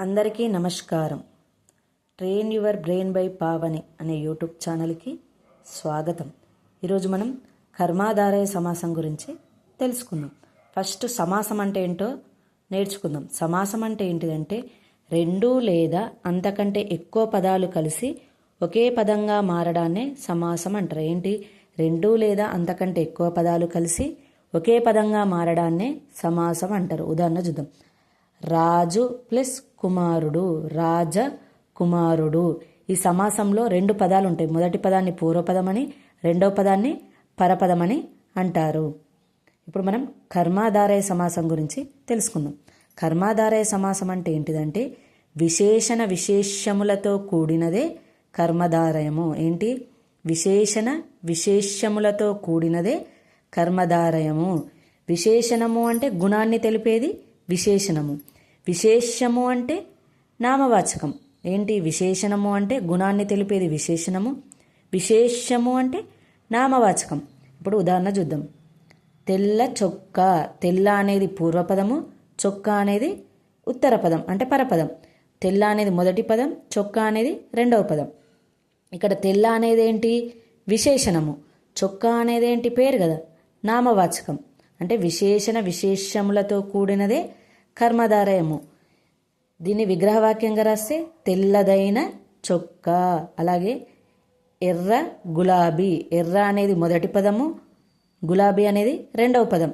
అందరికీ నమస్కారం. Train your brain by Pavani అనే యూట్యూబ్ ఛానల్కి స్వాగతం. ఈరోజు మనం కర్మాధారయ సమాసం గురించి తెలుసుకుందాం. ఫస్ట్ సమాసం అంటే ఏంటో నేర్చుకుందాం. సమాసం అంటే ఏంటిదంటే రెండు లేదా అంతకంటే ఎక్కువ పదాలు కలిసి ఒకే పదంగా మారడాన్నే సమాసం అంటారు. ఏంటి? రెండు లేదా అంతకంటే ఎక్కువ పదాలు కలిసి ఒకే పదంగా మారడాన్నే సమాసం అంటారు. ఉదాహరణ చూద్దాం. రాజు ప్లస్ కుమారుడు రాజ కుమారుడు. ఈ సమాసంలో రెండు పదాలు ఉంటాయి మొదటి పదాన్ని పూర్వపదమని రెండవ పదాన్ని పరపదమని అంటారు. ఇప్పుడు మనం కర్మాధారయ సమాసం గురించి తెలుసుకుందాం. కర్మాధారయ సమాసం అంటే ఏంటిదంటే విశేషణ విశేషములతో కూడినదే కర్మధారయము. ఏంటి? విశేషణ విశేషములతో కూడినదే కర్మధారయము. విశేషణము అంటే గుణాన్ని తెలిపేది విశేషణము. విశేషము అంటే నామవాచకం. ఏంటి విశేషణము అంటే గుణాన్ని తెలిపేది విశేషణము? విశేషము అంటే నామవాచకం. ఇప్పుడు ఉదాహరణ చూద్దాం. తెల్ల చొక్కా. తెల్ల అనేది పూర్వపదము చొక్కా అనేది ఉత్తర పదం అంటే పరపదం. తెల్ల అనేది మొదటి పదం చొక్కా అనేది రెండవ పదం. ఇక్కడ తెల్ల అనేది ఏంటి? విశేషణము. చొక్కా అనేది ఏంటి? పేరు కదా. నామవాచకం. అంటే విశేషణ విశేషములతో కూడినదే కర్మధారయము. దీన్ని విగ్రహవాక్యంగా రాస్తే తెల్లదైన చొక్కా అలాగే ఎర్ర గులాబీ. ఎర్ర అనేది మొదటి పదము గులాబీ అనేది రెండవ పదం.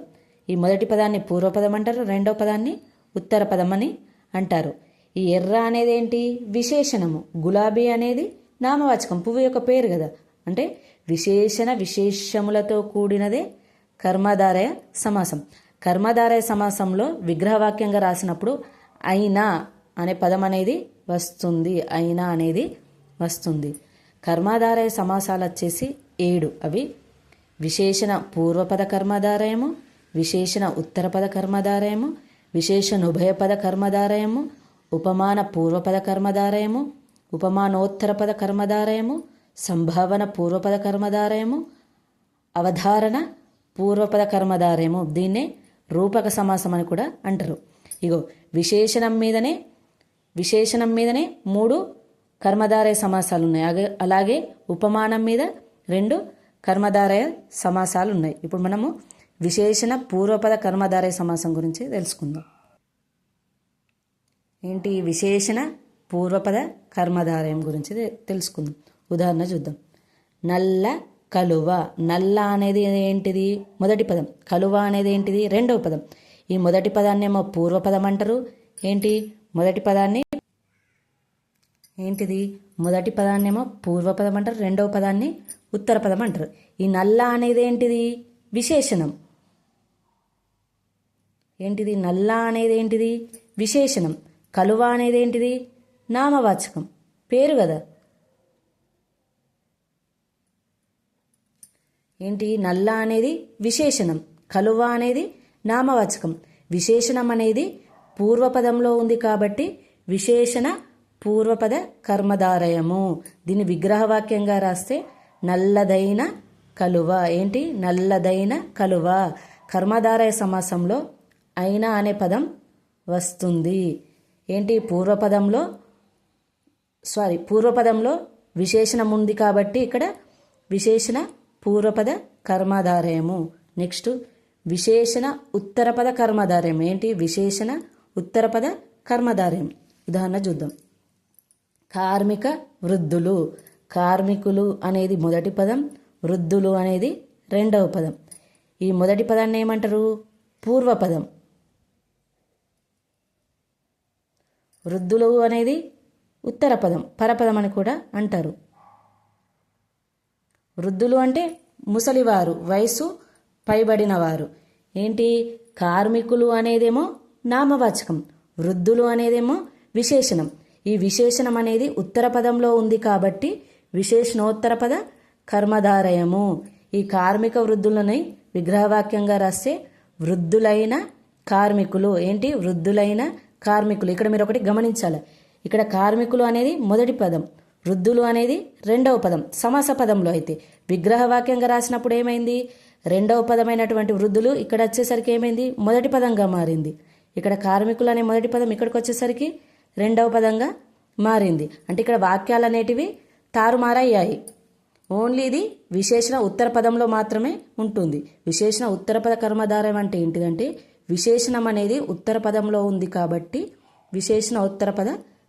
ఈ మొదటి పదాన్ని పూర్వపదం అంటారు రెండవ పదాన్ని ఉత్తర పదం అని అంటారు. ఈ ఎర్ర అనేది ఏంటి? విశేషణము. గులాబీ అనేది నామవాచకం పువ్వు యొక్క పేరు కదా. అంటే విశేషణ విశేషములతో కూడినదే కర్మధారయ సమాసం. కర్మధారయ సమాసంలో విగ్రహవాక్యంగా రాసినప్పుడు అయినా అనే పదం అనేది వస్తుంది. అయినా అనేది వస్తుంది. కర్మాధారయ సమాసాలు వచ్చేసి ఏడు. అవి విశేషణ పూర్వపద కర్మధారయము విశేషణ ఉత్తరపద కర్మధారయము విశేషణ ఉభయపద కర్మధారయము ఉపమాన పూర్వపద కర్మధారయము ఉపమానోత్తరపద కర్మధారయము సంభావన పూర్వపద కర్మధారయము అవధారణ పూర్వపద కర్మధారయము దీన్నే రూపక సమాసం అని కూడా అంటారు. ఇగో విశేషణం మీదనే విశేషణం మీదనే మూడు కర్మధారయ సమాసాలు ఉన్నాయి అలాగే అలాగే ఉపమానం మీద రెండు కర్మధారయ సమాసాలు ఉన్నాయి ఇప్పుడు మనము విశేషణ పూర్వపద కర్మధారయ సమాసం గురించి తెలుసుకుందాం. ఏంటి విశేషణ పూర్వపద కర్మధారయం గురించి తె- తెలుసుకుందాం. ఉదాహరణ చూద్దాం. నల్ల కలువ నల్ల అనేది ఏంటిది? మొదటి పదం. కలువ అనేది ఏంటిది? రెండవ పదం. ఈ మొదటి పదాన్ని ఏమో పూర్వపదం అంటారు. ఏంటి? మొదటి పదాన్ని ఏంటిది? మొదటి పదాన్ని ఏమో పూర్వపదం అంటారు. రెండవ పదాన్ని ఉత్తర పదం అంటారు. ఈ నల్ల అనేది ఏంటిది? విశేషణం. ఏంటిది? నల్ల అనేది ఏంటిది? విశేషణం. కలువ అనేది ఏంటిది? నామవాచకం. పేరు కదా. ఏంటి? నల్ల అనేది విశేషణం కలువ అనేది నామవాచకం. విశేషణం అనేది పూర్వపదంలో ఉంది కాబట్టి విశేషణ పూర్వపద కర్మధారయము. దీన్ని విగ్రహవాక్యంగా రాస్తే నల్లదైన కలువ. ఏంటి? నల్లదైన కలువ. కర్మధారయ సమాసంలో అయిన అనే పదం వస్తుంది. ఏంటి? పూర్వపదంలో సారీ పూర్వపదంలో విశేషణం ఉంది కాబట్టి ఇక్కడ విశేషణ పూర్వపద కర్మాధారయము. నెక్స్ట్ విశేషణ ఉత్తరపద కర్మధారయం. ఏంటి? విశేషణ ఉత్తరపద కర్మధారయం. ఉదాహరణ చూద్దాం. కార్మిక వృద్ధులు. కార్మికులు అనేది మొదటి పదం వృద్ధులు అనేది రెండవ పదం. ఈ మొదటి పదాన్ని ఏమంటారు? పూర్వపదం. వృద్ధులు అనేది ఉత్తర పదం పరపదం అని కూడా అంటారు. వృద్ధులు అంటే ముసలివారు వయసు పైబడినవారు. ఏంటి? కార్మికులు అనేదేమో నామవాచకం వృద్ధులు అనేదేమో విశేషణం. ఈ విశేషణం అనేది ఉత్తర పదంలో ఉంది కాబట్టి విశేషణోత్తర పద కర్మధారయము. ఈ కార్మిక వృద్ధులని విగ్రహవాక్యంగా రాస్తే వృద్ధులైన కార్మికులు. ఏంటి? వృద్ధులైన కార్మికులు. ఇక్కడ మీరు ఒకటి గమనించాలి. ఇక్కడ కార్మికులు అనేది మొదటి పదం. వృద్ధులు అనేది రెండవ పదం సమాస పదంలో అయితే. విగ్రహవాక్యంగా రాసినప్పుడు ఏమైంది? రెండవ పదమైనటువంటి వృద్ధులు ఇక్కడ వచ్చేసరికి ఏమైంది? మొదటి పదంగా మారింది. ఇక్కడ కార్మికులు అనే మొదటి పదం ఇక్కడికి వచ్చేసరికి రెండవ పదంగా మారింది. అంటే ఇక్కడ వాక్యాలు అనేటివి తారుమారయ్యాయి. ఓన్లీ ఇది విశేషణ ఉత్తర పదంలో మాత్రమే ఉంటుంది. విశేషణ ఉత్తర పద కర్మధారం అంటే ఏంటిదంటే విశేషణం అనేది ఉత్తర పదంలో ఉంది కాబట్టి విశేషణ ఉత్తర పద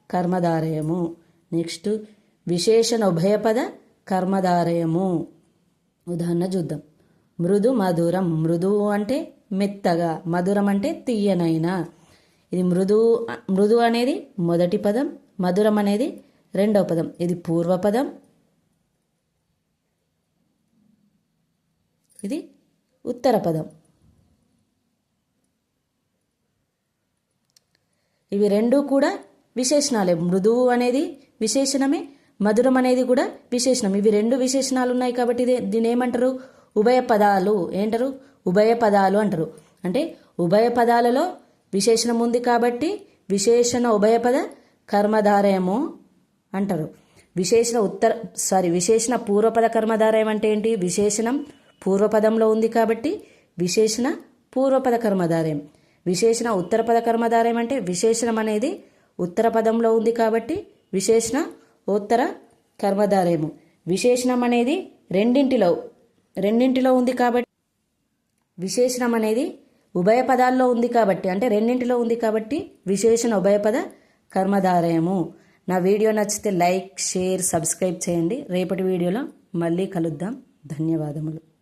కర్మధారయము. నెక్స్ట్ విశేషణ ఉభయపద కర్మధారయము. ఉదాహరణ చూద్దాం. మృదు మధురం. మృదువు అంటే మెత్తగా. మధురం అంటే తీయనైన. ఇది మృదు మృదు అనేది మొదటి పదం. మధురం అనేది రెండవ పదం. ఇది పూర్వపదం. ఇది ఉత్తర పదం. ఇవి రెండు కూడా విశేషణాలే. మృదువు అనేది విశేషణమే. మధురం అనేది కూడా విశేషణం. ఇవి రెండు విశేషణాలు ఉన్నాయి కాబట్టి దీని ఏమంటారు? ఉభయ పదాలు. ఏంటారు? ఉభయ పదాలు అంటారు. అంటే ఉభయ పదాలలో విశేషణం ఉంది కాబట్టి విశేషణ ఉభయ పద కర్మధారయము అంటారు. విశేషణ ఉత్తర సారీ విశేషణ పూర్వపద కర్మధారయం అంటే ఏంటి? విశేషణం పూర్వపదంలో ఉంది కాబట్టి విశేషణ పూర్వపద కర్మధారయం. విశేషణ ఉత్తర పద కర్మధారయం అంటే విశేషణం అనేది ఉత్తర పదంలో ఉంది కాబట్టి విశేషణ ఉత్తర కర్మధారయము. విశేషణం అనేది రెండింటిలో రెండింటిలో ఉంది కాబట్టి విశేషణం అనేది ఉభయ పదాల్లో ఉంది కాబట్టి అంటే రెండింటిలో ఉంది కాబట్టి విశేషణ ఉభయపద కర్మధారయము. నా వీడియో నచ్చితే లైక్ షేర్ సబ్స్క్రైబ్ చేయండి. రేపటి వీడియోలో మళ్ళీ కలుద్దాం. ధన్యవాదములు.